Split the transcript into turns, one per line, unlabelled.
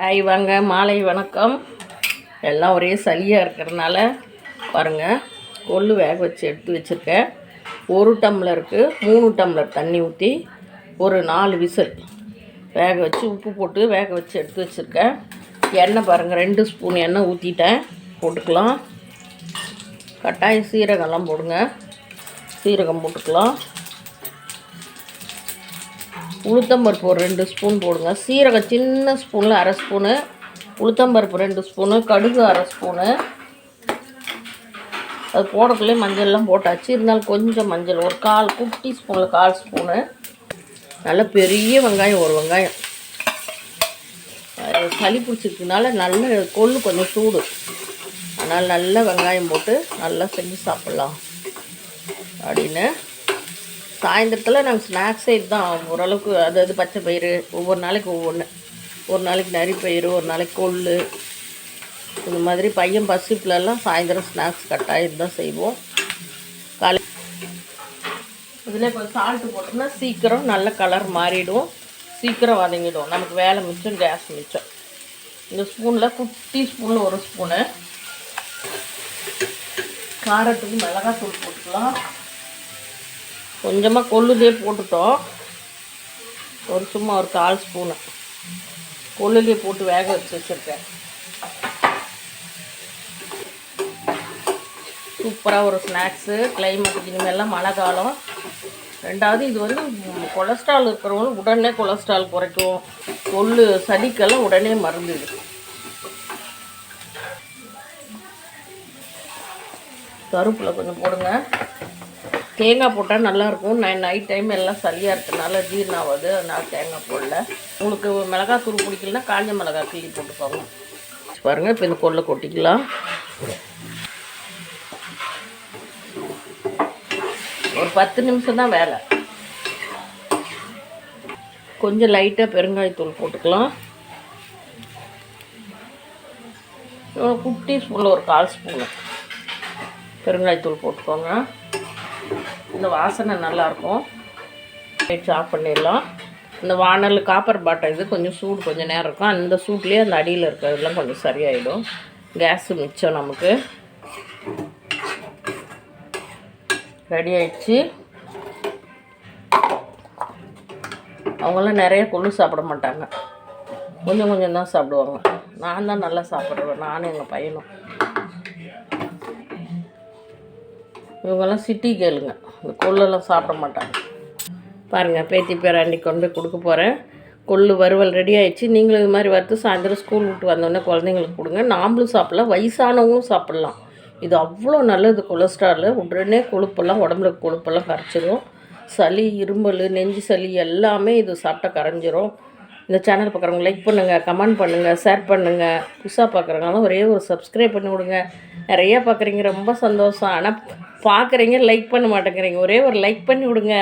Hi வாங்க. மாலை வணக்கம். எல்லாம் ஒரே சளியாக இருக்கிறதுனால பாருங்கள் கொள்ளு வேக வச்சு எடுத்து வச்சுருக்கேன். ஒரு டம்ளருக்கு மூணு டம்ளர் தண்ணி ஊற்றி ஒரு நாலு விசில் வேக வச்சு உப்பு போட்டு வேக வச்சு எடுத்து வச்சுருக்கேன். எண்ணெய் பாருங்கள் ரெண்டு ஸ்பூன் எண்ணெய் ஊற்றிட்டேன் போட்டுக்கலாம். கட்டாயம் சீரகம்லாம் போடுங்க. சீரகம் போட்டுக்கலாம். உளுத்தம்பருப்பு ஒரு ரெண்டு ஸ்பூன் போடுங்க. சீரகம் சின்ன ஸ்பூனில் அரை ஸ்பூனு. உளுத்தம்பருப்பு ரெண்டு ஸ்பூனு கடுகு அரை ஸ்பூனு. அது போடக்குள்ளே மஞ்சள்லாம் போட்டாச்சு. இருந்தாலும் கொஞ்சம் மஞ்சள் ஒரு கால் குட்டி ஸ்பூனில் கால் ஸ்பூனு. நல்ல பெரிய வெங்காயம் ஒரு வெங்காயம். அது சளி பிடிச்சிருக்கனால நல்ல கொள்ளு கொஞ்சம் சூடு. அதனால் நல்ல வெங்காயம் போட்டு நல்லா செஞ்சு சாப்பிட்லாம். அப்படின்னு. சாயந்தரத்தில் நாங்கள் ஸ்நாக்ஸ் சைடு தான். ஓரளவுக்கு அதாவது பச்சை பயிறு ஒவ்வொரு நாளைக்கு ஒவ்வொன்று ஒரு நாளைக்கு நரி பயிறு ஒரு நாளைக்கு கொள்ளு. இந்த மாதிரி பையன் பசிப்புலலாம் சாயந்தரம் ஸ்நாக்ஸ் கட்டாயம் தான் செய்வோம். காலை இதில் கொஞ்சம் சால்ட்டு போட்டோம்னா சீக்கிரம் நல்ல கலர் மாறிடும். சீக்கிரம் வதங்கிடும். நமக்கு வேலை மிச்சம் கேஸ் மிச்சம். இந்த ஸ்பூனில் குட்டி ஸ்பூனில் ஒரு ஸ்பூனு காரத்துக்கு மிளகாத்தூள் போட்டுக்கலாம். கொஞ்சமாக கொள்ளுலே போட்டுட்டோம். ஒரு சும்மா ஒரு கால் ஸ்பூனு. கொள்ளுலே போட்டு வேக வச்சு வச்சுருக்கேன். சூப்பராக ஒரு ஸ்நாக்ஸு கிளைமேட் இனிமேல்லாம் மழை காலம். ரெண்டாவது இது வந்து கொலஸ்ட்ரால் இருக்கிறவங்களும் உடனே கொலஸ்ட்ரால் குறைக்கும். கொள்ளு சளிக்கெல்லாம் உடனே மருந்துது. கருப்பில் கொஞ்சம் போடுங்க. தேங்காய் போட்டால் நல்லாயிருக்கும். நான் நைட் டைம் எல்லாம் சளியாக இருக்கனால ஜீரணம் ஆகாது அதனால் தேங்காய் போடல. உங்களுக்கு மிளகாய் தூள் பிடிக்கலனா காஞ்ச மிளகாய் கிள்ளி போட்டுக்கோங்க. பாருங்கள் இப்போ இந்த கொல்லை கொட்டிக்கலாம். ஒரு பத்து நிமிஷம் தான் வேலை. கொஞ்சம் லைட்டாக பெருங்காயத்தூள் போட்டுக்கலாம். குட்டி ஸ்பூனில் ஒரு கால் ஸ்பூனு பெருங்காயத்தூள் போட்டுக்கோங்க. இந்த வாசனை நல்லாயிருக்கும். லைட்ஸ் ஆஃப் பண்ணிடலாம். இந்த வானல் காப்பர் பாட்டை இது கொஞ்சம் சூடு கொஞ்சம் நேரம் இருக்கும். அந்த சூட்லேயே அந்த அடியில் இருக்கிறதெல்லாம் கொஞ்சம் சரியாயிடும். கேஸு மிச்சம் நமக்கு. ரெடி ஆயிடுச்சு. அவங்களாம் நிறைய கொள்ளு சாப்பிட மாட்டாங்க. கொஞ்சம் கொஞ்சம் தான் சாப்பிடுவாங்க. நான் தான் நல்லா சாப்பிட்றேன் நானும் எங்கள் பையனும். இவங்கெல்லாம் சிட்டி கேளுங்க. இந்த கொள்ளெல்லாம் சாப்பிட மாட்டாங்க. பாருங்கள் பேத்தி பேராண்டி கொண்டு போய் கொடுக்க போகிறேன் கொள்ளு வறுவல் ரெடி ஆயிடுச்சு. நீங்களும் இது மாதிரி வறுத்து சாயந்தரம் ஸ்கூல் விட்டு வந்தோடனே குழந்தைங்களுக்கு கொடுங்க. நாமளும் சாப்பிட்லாம். வயசானவங்களும் சாப்பிட்லாம். இது அவ்வளோ நல்லது கொலஸ்ட்ரால். உடனே கொழுப்பெல்லாம் உடம்புல கொழுப்பெல்லாம் கரைச்சிரும். சளி இருமல் நெஞ்சு சளி எல்லாமே இது சாப்பிட்டா கரைஞ்சிரும். இந்த சேனல் பார்க்குறவங்க லைக் பண்ணுங்கள் கமெண்ட் பண்ணுங்கள் ஷேர் பண்ணுங்கள் புதுசாக பார்க்குறவங்களாம் ஒரே ஒரு சப்ஸ்கிரைப் பண்ணி விடுங்க. நிறைய பார்க்குறீங்க ரொம்ப சந்தோஷம். ஆனால் பார்க்குறீங்க லைக் பண்ண மாட்டேங்கிறீங்க. ஒரே ஒரு லைக் பண்ணி விடுங்க.